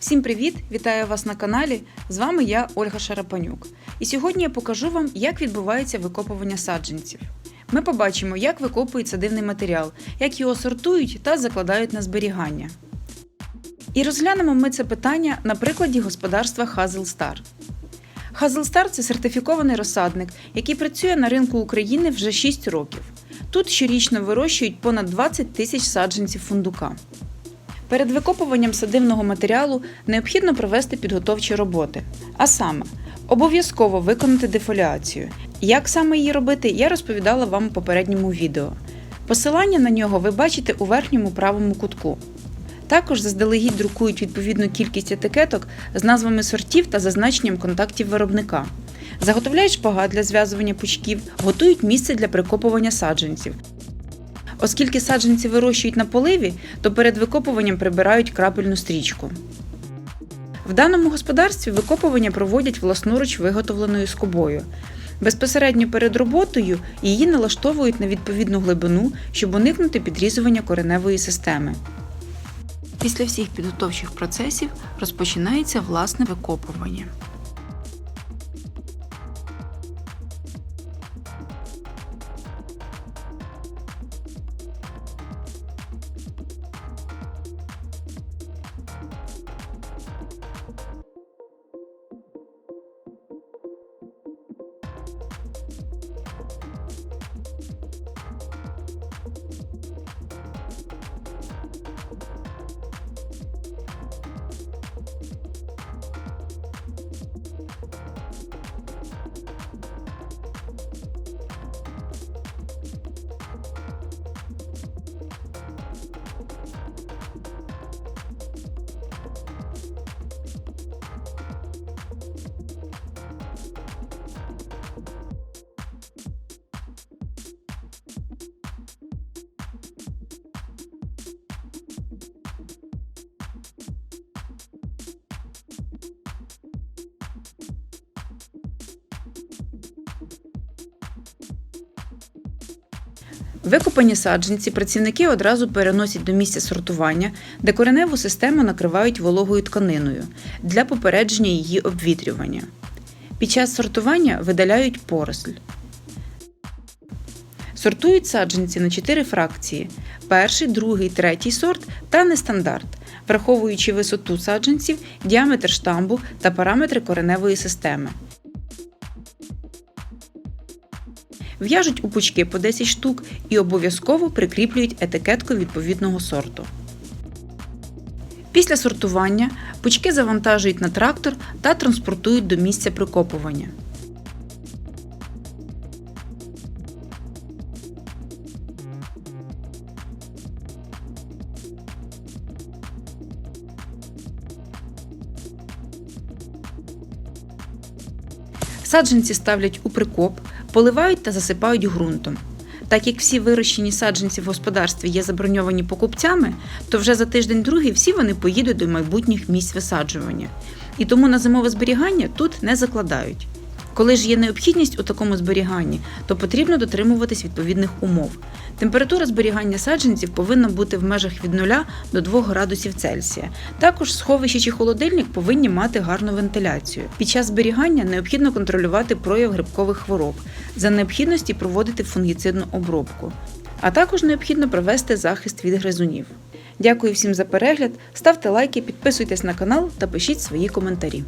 Всім привіт! Вітаю вас на каналі. З вами я, Ольга Шарапанюк. І сьогодні я покажу вам, як відбувається викопування саджанців. Ми побачимо, як викопують садивний матеріал, як його сортують та закладають на зберігання. І розглянемо ми це питання на прикладі господарства Хазелстар. Хазелстар це сертифікований розсадник, який працює на ринку України вже 6 років. Тут щорічно вирощують понад 20 тисяч саджанців фундука. Перед викопуванням садивного матеріалу необхідно провести підготовчі роботи. А саме, обов'язково виконати дефоліацію. Як саме її робити, я розповідала вам у попередньому відео. Посилання на нього ви бачите у верхньому правому кутку. Також заздалегідь друкують відповідну кількість етикеток з назвами сортів та зазначенням контактів виробника. Заготовляють шпагат для зв'язування пучків, готують місце для прикопування саджанців. Оскільки саджанці вирощують на поливі, то перед викопуванням прибирають крапельну стрічку. В даному господарстві викопування проводять власноруч виготовленою скобою. Безпосередньо перед роботою її налаштовують на відповідну глибину, щоб уникнути підрізування кореневої системи. Після всіх підготовчих процесів розпочинається власне викопування. Викопані саджанці працівники одразу переносять до місця сортування, де кореневу систему накривають вологою тканиною для попередження її обвітрювання. Під час сортування видаляють поросль. Сортують саджанці на чотири фракції: перший, другий, третій сорт та нестандарт, враховуючи висоту саджанців, діаметр штамбу та параметри кореневої системи. В'яжуть у пучки по 10 штук і обов'язково прикріплюють етикетку відповідного сорту. Після сортування пучки завантажують на трактор та транспортують до місця прикопування. Саджанці ставлять у прикоп, поливають та засипають ґрунтом. Так як всі вирощені саджанці в господарстві є заброньовані покупцями, то вже за тиждень-другий всі вони поїдуть до майбутніх місць висаджування. І тому на зимове зберігання тут не закладають. Коли ж є необхідність у такому зберіганні, то потрібно дотримуватись відповідних умов. Температура зберігання саджанців повинна бути в межах від 0 до 2 градусів Цельсія. Також сховище чи холодильник повинні мати гарну вентиляцію. Під час зберігання необхідно контролювати прояв грибкових хвороб, за необхідності проводити фунгіцидну обробку. А також необхідно провести захист від гризунів. Дякую всім за перегляд, ставте лайки, підписуйтесь на канал та пишіть свої коментарі.